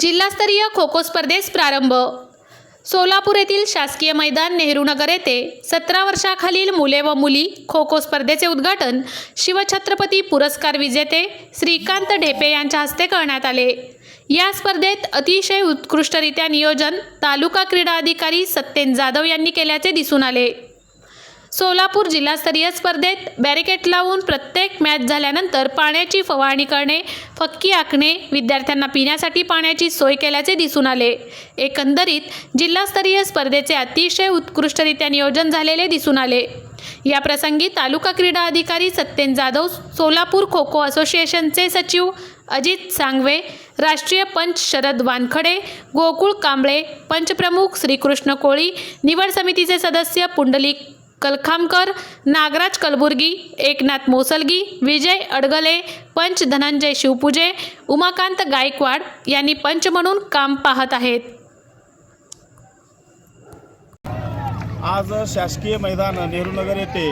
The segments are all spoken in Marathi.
जिल्हास्तरीय खो खो स्पर्धेस प्रारंभ. सोलापूर येथील शासकीय मैदान नेहरू नगर येथे सतरा वर्षाखालील मुले व मुली खो खो स्पर्धेचे उद्घाटन शिवछत्रपती पुरस्कार विजेते श्रीकांत ढेपे यांच्या हस्ते करण्यात आले. या स्पर्धेत अतिशय उत्कृष्टरित्या नियोजन तालुका क्रीडा अधिकारी सत्येन जाधव यांनी केल्याचे दिसून आले. सोलापूर जिल्हास्तरीय स्पर्धेत बॅरिकेट लावून प्रत्येक मॅच झाल्यानंतर पाण्याची फवारणी करणे फक्की आखणे विद्यार्थ्यांना पिण्यासाठी पाण्याची सोय केल्याचे दिसून आले. एकंदरीत जिल्हास्तरीय स्पर्धेचे अतिशय उत्कृष्टरित्या नियोजन झालेले दिसून आले. या प्रसंगी तालुका क्रीडा अधिकारी सत्येन जाधव सोलापूर खो खो असोसिएशनचे सचिव अजित सांगवे राष्ट्रीय पंच शरद वानखडे गोकुळ कांबळे पंचप्रमुख श्रीकृष्ण कोळी निवड समितीचे सदस्य पुंडलिक कलखामकर नागराज कलबुर्गी एकनाथ मोसलगी विजय अडगले पंच धनंजय शिवपूजे उमाकांत गायकवाड यांनी पंच म्हणून काम पाहत आहेत. आज शासकीय मैदान नेहरूनगर येथे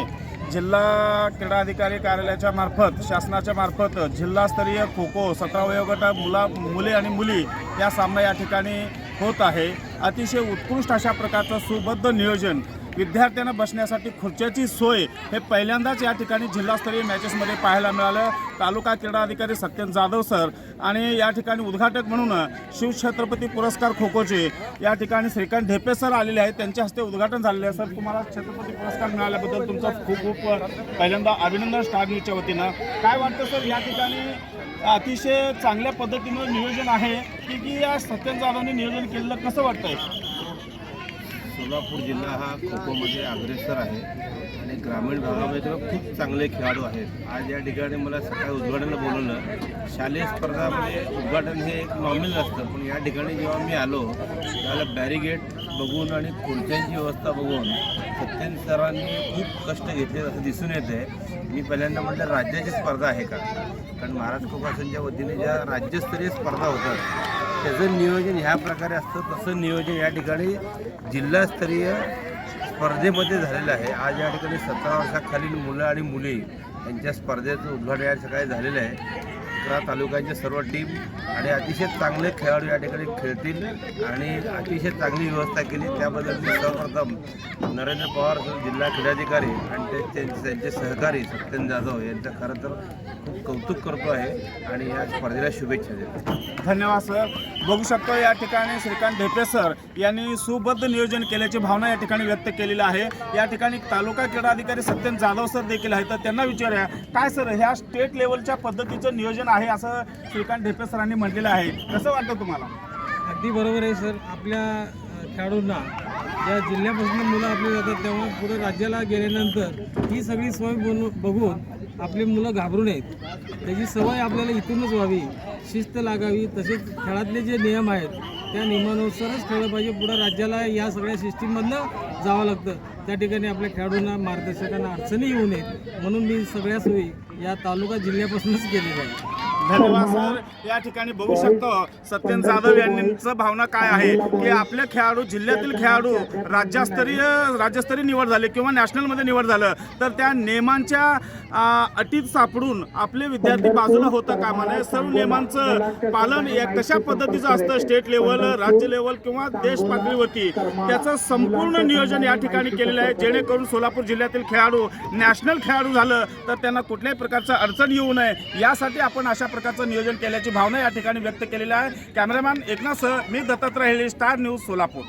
जिल्हा क्रीडा अधिकारी कार्यालयाच्या मार्फत शासनाच्या मार्फत जिल्हास्तरीय खो खो सतरा वयोगट मुला मुले आणि मुली या सामना या ठिकाणी होत आहे. अतिशय उत्कृष्ट अशा प्रकारचं सुबद्ध नियोजन विद्यार्थ्यांना बसण्यासाठी खुर्च्याची सोय हे पहिल्यांदाच या ठिकाणी जिल्हास्तरीय मॅचेसमध्ये पाहायला मिळालं. तालुका क्रीडा अधिकारी सत्यन जाधव सर आणि या ठिकाणी उद्घाटक म्हणून शिवछत्रपती पुरस्कार खो खोचे या ठिकाणी श्रीकांत ढेपे सर आलेले आहेत. त्यांच्या हस्ते उद्घाटन झालेले आहे. सर तुम्हाला छत्रपती पुरस्कार मिळाल्याबद्दल तुमचं खूप खूप पहिल्यांदा अभिनंदन स्टार न्यूजच्या वतीनं. काय वाटतं सर या ठिकाणी अतिशय चांगल्या पद्धतीनं नियोजन आहे? की की या सत्यन जाधवने नियोजन केलेलं कसं वाटतंय? सोलापूर जिल्हा हा खो खोमध्ये अग्रेसर आहे. आणि ग्रामीण भागामध्ये तर खूप चांगले खेळाडू आहेत. आज या ठिकाणी मला सकाळी उद्घाटनला बोलवलं. शालेय स्पर्धामध्ये उद्घाटन हे एक नॉमिनल असतं. पण या ठिकाणी जेव्हा मी आलो त्याला बॅरिगेट बघून आणि खुर्च्यांची व्यवस्था बघून सत्यन सरांनी खूप कष्ट घेतले असं दिसून येते मी पहिल्यांदा म्हटलं राज्याची स्पर्धा आहे का? कारण महाराज खो वतीने ज्या राज्यस्तरीय स्पर्धा होतात त्याचं नियोजन ह्या प्रकारे असतं तसं नियोजन या ठिकाणी जिल्हास्तरीय स्पर्धेमध्ये झालेलं आहे. आज या ठिकाणी सतरा वर्षाखालील मुलं आणि मुली यांच्या स्पर्धेचं उद्घाटन या सकाळी झालेलं आहे. अकरा तालुक्यांच्या सर्व टीम आणि अतिशय चांगले खेळाडू या ठिकाणी खेळतील आणि अतिशय चांगली व्यवस्था केली. त्याबद्दल मी सर्वप्रथम नरेंद्र पवार जिल्हा क्रीडाधिकारी आणि ते- त्यांचे सहकारी सत्यन जाधव यांचं खरं तर खूप कौतुक करतो आहे आणि या स्पर्धेला शुभेच्छा देतो. धन्यवाद सर. बघू शकतो या ठिकाणी श्रीकांत ढेपे सर यांनी सुबद्ध नियोजन केल्याची भावना या ठिकाणी व्यक्त केलेली आहे. या ठिकाणी तालुका क्रीडाधिकारी सत्यन जाधव सर देखील आहेत. तर त्यांना विचारूया काय सर ह्या स्टेट लेवलच्या पद्धतीचं नियोजन आहे असं श्रीकांत ढेपे सरांनी म्हटलेलं आहे. कसं वाटतं तुम्हाला? अगदी बरोबर आहे सर. आपल्या खेळाडूंना ज्या जिल्ह्यापासून मुलं आपली जातात तेव्हा पुढे राज्याला गेल्यानंतर ही सगळी सोय बनू बघून आपली मुलं घाबरू नयेत. त्याची सवय आपल्याला इथूनच व्हावी. शिस्त लागावी. तसेच खेळातले जे नियम आहेत त्या नियमानुसारच खेळलं पाहिजे. पुढं राज्याला या सगळ्या सिस्टीममधनं जावं लागतं. त्या ठिकाणी आपल्या खेळाडूंना मार्गदर्शकांना अडचणी येऊ नयेत. म्हणून मी सगळ्या सोयी या तालुका जिल्ह्यापासूनच केलेल्या आहेत. धन्यवाद सर. या ठिकाणी बघू शकतो सत्यन जाधव यांचं भावना काय आहे? की आपले खेळाडू जिल्ह्यातील खेळाडू राज्यस्तरीय राज्यस्तरीय निवड झाले किंवा नॅशनलमध्ये निवड झालं तर त्या नियमांच्या अटीत सापडून आपले विद्यार्थी बाजूला होतं कामा नये. सर्व नियमांचं पालन या कशा पद्धतीचं असतं? स्टेट लेवल राज्य लेवल किंवा देश पातळीवरती? त्याचं संपूर्ण नियोजन या ठिकाणी केलेलं आहे. जेणेकरून सोलापूर जिल्ह्यातील खेळाडू नॅशनल खेळाडू झालं तर त्यांना कुठल्याही प्रकारचं अडचण येऊ नये. यासाठी आपण अशा प्रकारचं नियोजन केल्याची भावना या ठिकाणी व्यक्त केलेली आहे. कॅमेरामॅन एकनाथ सह मी दत्तात्रय हेळे स्टार न्यूज सोलापूर.